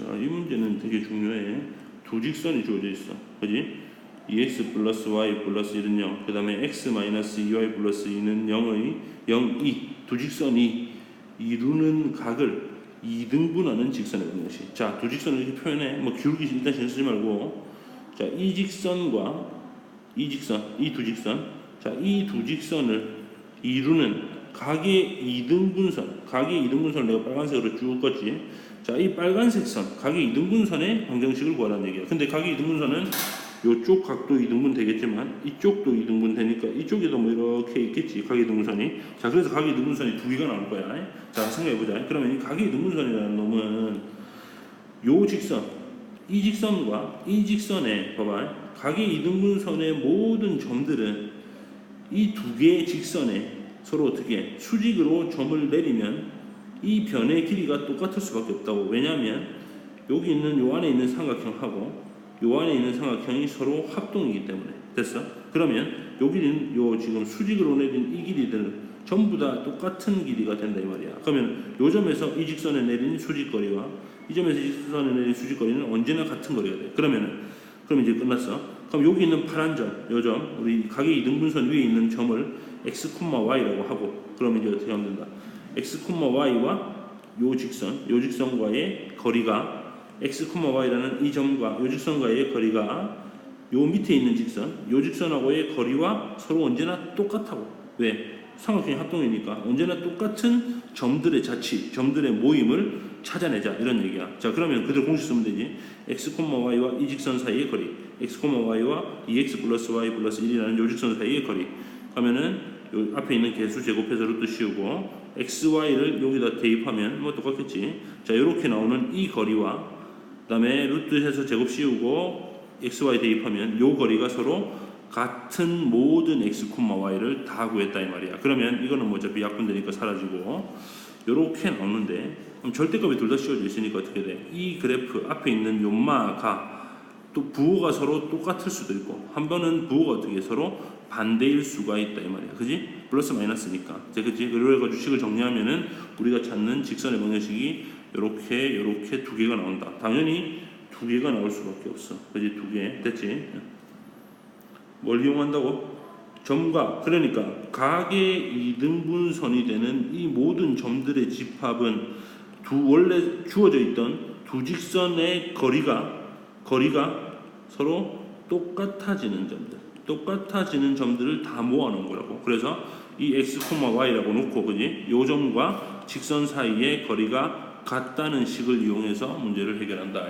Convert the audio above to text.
자, 이 문제는 되게 중요해. 두 직선이 주어져 있어. 그지? 2x 플러스 y 플러스 1은 0. 그 다음에 x 마이너스 2y 플러스 2는 0의 0, 2. 두 직선이 이루는 각을 2등분하는 직선의 방정식. 자, 두 직선을 이렇게 표현해. 뭐 기울기 일단 신경 쓰지 말고. 자, 이 직선과 이 직선, 이 두 직선. 자, 이 두 직선을 이루는 각의 이등분선, 각의 이등분선을 내가 빨간색으로 쭉 껐지. 자, 이 빨간색 선, 각의 이등분선의 방정식을 구하라는 얘기야. 근데 각의 이등분선은 요쪽 각도 이등분 되겠지만 이쪽도 이등분 되니까 이쪽에도 뭐 이렇게 있겠지 각의 이등분선이. 자, 그래서 각의 이등분선이 두 개가 나올 거야. 자, 생각해 보자. 그러면 이 각의 이등분선이라는 놈은 요 직선, 이 직선과 이 직선의 봐봐. 각의 이등분선의 모든 점들은 이 두 개의 직선에 서로 어떻게 수직으로 점을 내리면 이 변의 길이가 똑같을 수밖에 없다고. 왜냐하면 여기 있는 요 안에 있는 삼각형하고 요 안에 있는 삼각형이 서로 합동이기 때문에 됐어? 그러면 여기는 요 지금 수직으로 내린 이 길이들은 전부 다 똑같은 길이가 된다 이 말이야. 그러면 요 점에서 이 직선에 내린 수직거리와 이 점에서 이 직선에 내린 수직거리는 언제나 같은 거리가 돼. 그러면은 그럼 이제 끝났어. 그럼 여기 있는 파란 점, 요 점, 우리 각의 이등분선 위에 있는 점을 x, y라고 하고 그러면 이제 어떻게 하면 된다. x, y와 요 직선, 요 직선과의 거리가 x, y라는 이 점과 요 직선과의 거리가 요 밑에 있는 직선, 요 직선하고의 거리와 서로 언제나 똑같다고. 왜? 삼각형이 합동이니까 언제나 똑같은 점들의 자치, 점들의 모임을 찾아내자 이런 얘기야. 자 그러면 그대로 공식 쓰면 되지. x, y와 이 직선 사이의 거리, x, y와 2x 플러스 y 플러스 1이라는 요 직선 사이의 거리. 하면은 요 앞에 있는 개수 제곱해서 루트 씌우고 x, y를 여기다 대입하면 뭐 똑같겠지. 자 이렇게 나오는 이 거리와 그다음에 루트해서 제곱 씌우고 x, y 대입하면 요 거리가 서로 같은 모든 x, y를 다 구했다 이 말이야. 그러면 이거는 뭐 어차피 약분 되니까 사라지고 요렇게 나오는데 그럼 절대값이 둘 다 씌워져 있으니까 어떻게 돼? 이 그래프 앞에 있는 요마가 또 부호가 서로 똑같을 수도 있고 한 번은 부호가 어떻게 서로 반대일 수가 있다 이 말이야. 그지? 플러스 마이너스니까. 자, 그지? 그래가지고 식을 정리하면은 우리가 찾는 직선의 방정식이 요렇게 요렇게 두 개가 나온다. 당연히 두 개가 나올 수밖에 없어. 그지? 두 개. 됐지? 뭘 이용한다고? 점과 그러니까 각의 이등분선이 되는 이 모든 점들의 집합은 두 원래 주어져 있던 두 직선의 거리가 거리가 서로 똑같아지는 점들 똑같아지는 점들을 다 모아놓은 거라고 그래서 이 x, y라고 놓고 그지 요 점과 직선 사이의 거리가 같다는 식을 이용해서 문제를 해결한다.